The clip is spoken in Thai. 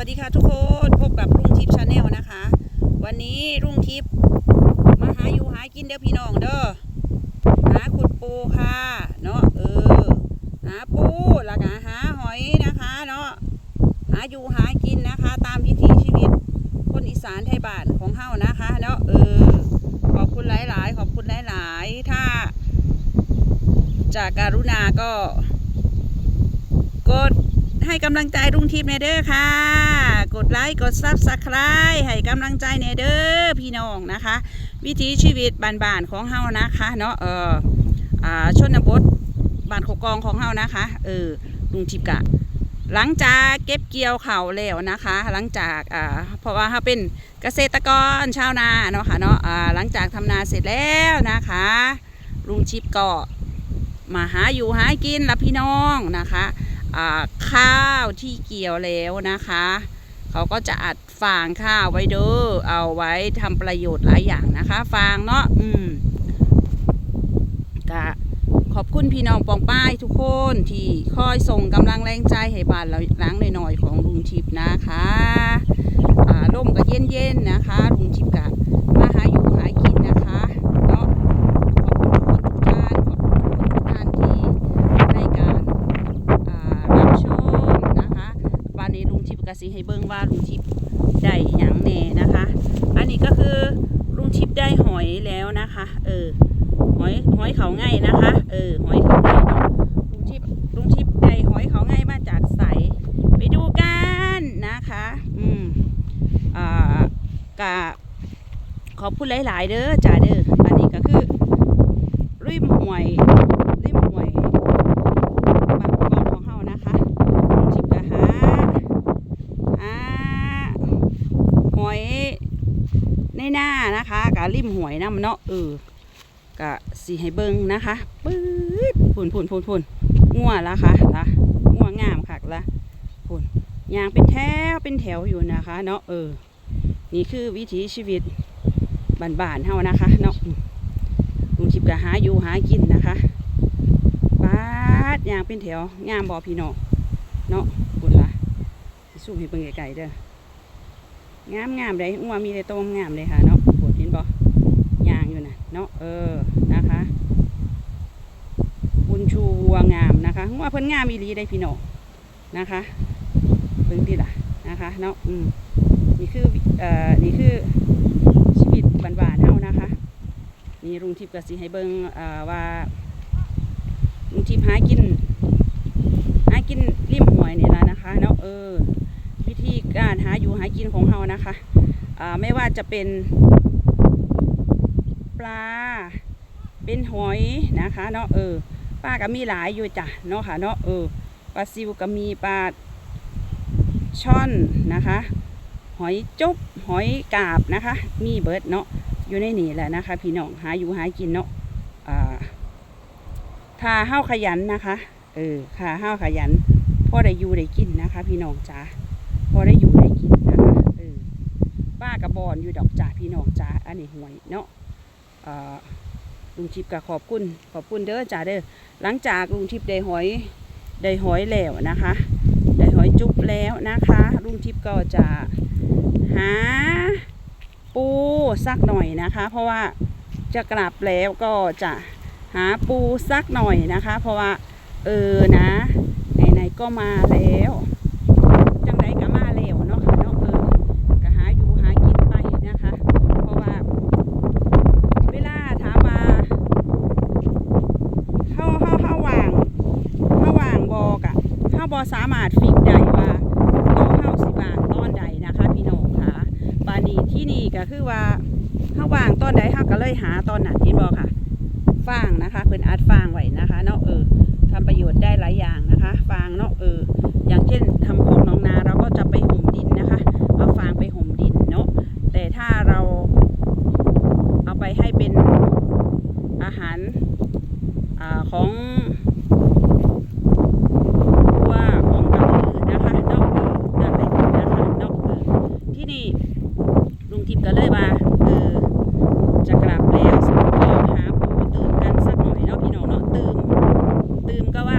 วัสดีค่ะทุกคนพบกับรุ่งทิพย์ชาแนลนะคะ วันนี้รุ่งทิพย์มาหาอยู่หากินเด้อพี่น้องเด้อหาขุดปูค่ะเนาะเออหาปูแล้วก็หาหอยนะคะเนาะหาอยู่หากินนะคะ ตามพิถีชีวิต คนอีสานไทยบ้านของเฮานะคะเนาะเออขอบคุณหลาย ๆ ขอบคุณหลาย ๆ ถ้า จากการุณาก็กด ให้กำลังใจรุ่งทิพย์ในเด้อค่ะ กดไลค์กดซับสไครต์ให้กำลังใจในเด้อพี่น้องนะคะ วิถีชีวิตบ้านๆของเฮานะคะเนาะเอออ่าชนบทบ้านโคกองของเฮานะคะเออลุงทิพย์กะ หลังจากเก็บเกี่ยวเขาวแล้วนะคะ หลังจากอ่าเพราะว่าเขาเป็นเกษตรกรชาวนาเนาะค่ะเนาะอ่าหลังจากทำนาเสร็จแล้วนะคะลุงชิปก็มาหาอยู่หากินละพี่น้องนะคะ ข้าวที่เกี่ยวแล้วนะคะ เขาก็จะอัดฟางข้าวไว้เด้อเอาไว้ทำประโยชน์หลายอย่างนะคะ ฟางเนาะอืมกะขอบคุณพี่น้องปองป้ายทุกคนที่คอยส่งกำลังแรงใจให้บ้านเราล้างหน่อยๆของลุงทิพย์นะคะ อ่าร่มก็เย็นๆนะคะลุงทิพย์กะมาหาอยู่หากินนะคะเนาะขอบคุณทุกคนทุกท่านขอบคุณทุกท่านที่ให้การอ่ารับชมนะคะวันนี้ลุงทิพย์กสิ ให้เบิ่งว่าลุงทิพย์ได้หยังแน่นะคะ อันนี้ก็คือลุงทิพย์ได้หอยแล้วนะคะ เออหอยหอยเขาง่ายนะคะ เออหอยเขาง่ายเนาะลุงทิพย์ลุงทิพย์ได้หอยเขาง่ายมาจากใสไปดูกันนะคะ อืมอ่ากะขอบคุณหลาย ๆ เด้อจ่าเด้ออันนี้ก็คือริมห่วยริมห่วยบางกองของเฮานะคะลุงทิพย์ก็หาหาหอย ในหน้านะคะกะริมหวยน้ำเนาะเออก็สีให้เบิ่งนะคะปื๊ดพุ่นพุ่นพุ่นพุ่นงัวละค่ะละงัวงามค่ะละพุ่นยางเป็นแถวเป็นแถวอยู่นะคะ เนาะเออ นี่คือวิถีชีวิตบ้านๆเฮานะคะ เนาะลุงชิบก็หาอยู่หากินนะคะปาดยางเป็นแถวงามบ่พี่น้องเนาะพุ่นละสู้ให้เบิงไกลๆเด้อ งามงามเลยงัวมีแต่โตวงามเลยค่ะเนาะพุ่นเห็นบ่ยางอยู่นะเนาะเออนะคะ บุญชูวัวงามนะคะว่าเพิ่นงามอีหลีได้พี่น้องนะคะเบิ่งดิล่ะนะคะเนาะอืมนี่คือเอ่อนี่คือชีวิตบ้านๆเฮานะคะนี่ลุงทิพย์ก็สิให้เบิ่งเอ่อว่าลุงทิพย์หากินหากินริมหวยนี่ล่ะนะคะเนาะเออ วิธีการหาอยู่หากินของเฮานะคะไม่ว่าจะเป็นปลา เป็นหอยนะคะเนาะเออปลาก็มีหลายอยู่จ้ะเนาะค่ะเนาะเออปลาซิวก็มีปลาช่อนนะคะ หอยจุบหอยกาบนะคะ มีเบิร์ดเนาะอยู่ในนี่แหละนะคะ พี่น้องหาอยู่หากินเนาะอ่าถ้าห้าวขยันนะคะเออค่ะห้าวขยันพ่อได้อยู่ได้กินนะคะ พี่น้องจ้า พอได้อยู่ได้กินนะคะเออป้ากระบอนอยู่ดอกจ้าพี่น้องจ้าอันนี้หวยเนาะลุงทิพย์ก็ขอบคุณขอบคุณเด้อจ้าเด้อหลังจากลุงทิพย์ได้หอยได้หอยแล้วนะคะได้หอยจุ๊บแล้วนะคะลุงทิพย์ก็จะหาปูสักหน่อยนะคะ เพราะว่าจะกลับแล้วก็จะหาปูสักหน่อยนะคะ เพราะว่าเออนะไหนๆก็มาแล้วจังไดก็มาแล้วเนาะค่ะเนาะเออก็หาอยู่หากินไปนะคะ เพราะว่า เวลาถามว่าเฮาเฮาเฮาว่างเฮาว่างบอกอะเฮาบ่สาม ใหญ่ว่าโตเฮาสิวางตอนใดนะคะ พี่น้องค่ะปานีที่นี่ก็คือว่าเฮาว่างตอนใดเฮาก็เลยหาตอนนั้นเห็นบ่ค่ะฟางนะคะเพิ่นอัดฟางไว้นะคะเนาะเออทำประโยชน์ได้หลายอย่างนะคะ ฟางเนาะเอออย่างเช่น ตื่มก็ว่า